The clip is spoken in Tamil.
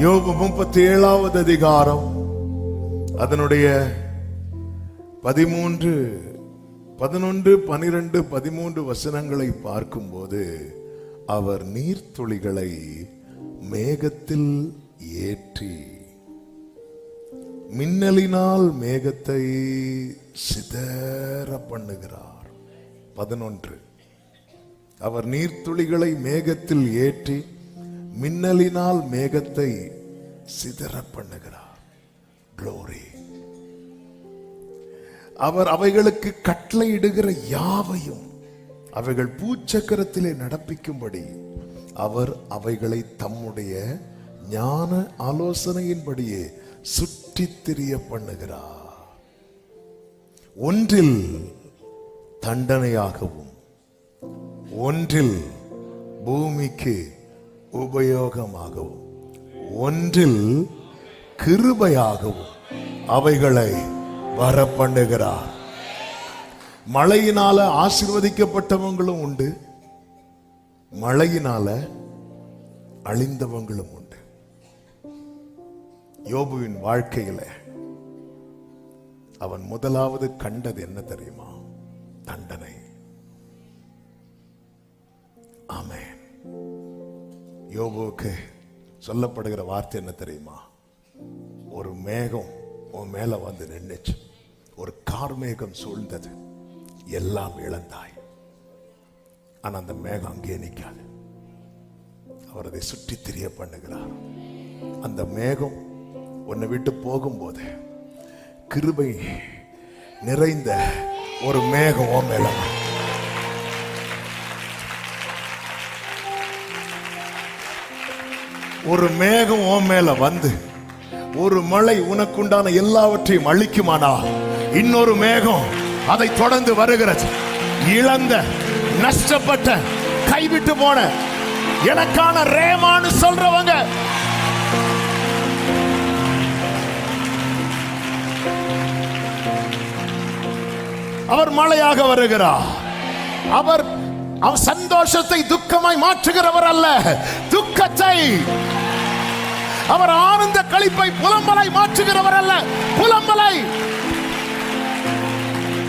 யோகு முப்பத்தி ஏழாவது அதிகாரம். அதனுடைய பதிமூன்று பதினொன்று பனிரெண்டு பதிமூன்று வசனங்களை பார்க்கும்போது அவர் நீர்த்துளிகளை மேகத்தில் ஏற்றி மின்னலினால் மேகத்தை சிதற பண்ணுகிறார். பதினொன்று அவர் நீர்த்துளிகளை மேகத்தில் ஏற்றி மின்னலினால் மேகத்தை சிதற பண்ணுகிறார் குளோரி அவர் அவைகளுக்கு கட்டளையிடுகிற யாவையும் அவைகள் பூச்சக்கரத்திலே நடப்பிக்கும்படி அவர் அவைகளை தம்முடைய ஞான ஆலோசனையின்படியே சுற்றித் திரிய பண்ணுகிறார் ஒன்றில் தண்டனையாகவும் ஒன்றில் பூமிக்கு உபயோகமாகவும் ஒன்றில் கிருபையாகவும் அவைகளை வரப்பண்ணுகிறார். மழையினால ஆசிர்வதிக்கப்பட்டவங்களும் உண்டு. மழையினால அழிந்தவங்களும் உண்டு. யோபுவின் வாழ்க்கையில அவன் முதலாவது கண்டது என்ன தெரியுமா? தண்டனை. ஆமென். யோபுவுக்கு சொல்லப்படுகிற வார்த்தை என்ன தெரியுமா? ஒரு மேகம் உன் மேலே வந்து நின்னுச்சு. ஒரு கார்மேகம் சூழ்ந்தது. எல்லாம் இழந்தாய். ஆனால் அந்த மேகம் அங்கேயே நிற்காது அவர் அதை சுற்றி திரிய பண்ணுகிறார். அந்த மேகம் உன்னை விட்டு போகும்போது கிருபை நிறைந்த ஒரு மேகம் உன் மேல ஒரு மேகம் உன் மேல வந்து ஒரு மழை உனக்குண்டான எல்லாவற்றையும் அழிக்குமானா? இன்னொரு மேகம் அதை தொடர்ந்து வருகிறது. இழந்த நஷ்டப்பட்ட கைவிட்டு போன எனக்கான ரேமான்னு சொல்றவங்க. அவர் மழையாக வருகிறார். அவர் அவர் சந்தோஷத்தை துக்கமாய் மாற்றுகிறவர் அல்ல. துக்கத்தை அவர் ஆனந்த கழிப்பை புலம்பலை மாற்றுகிறவர் அல்ல. புலம்பலை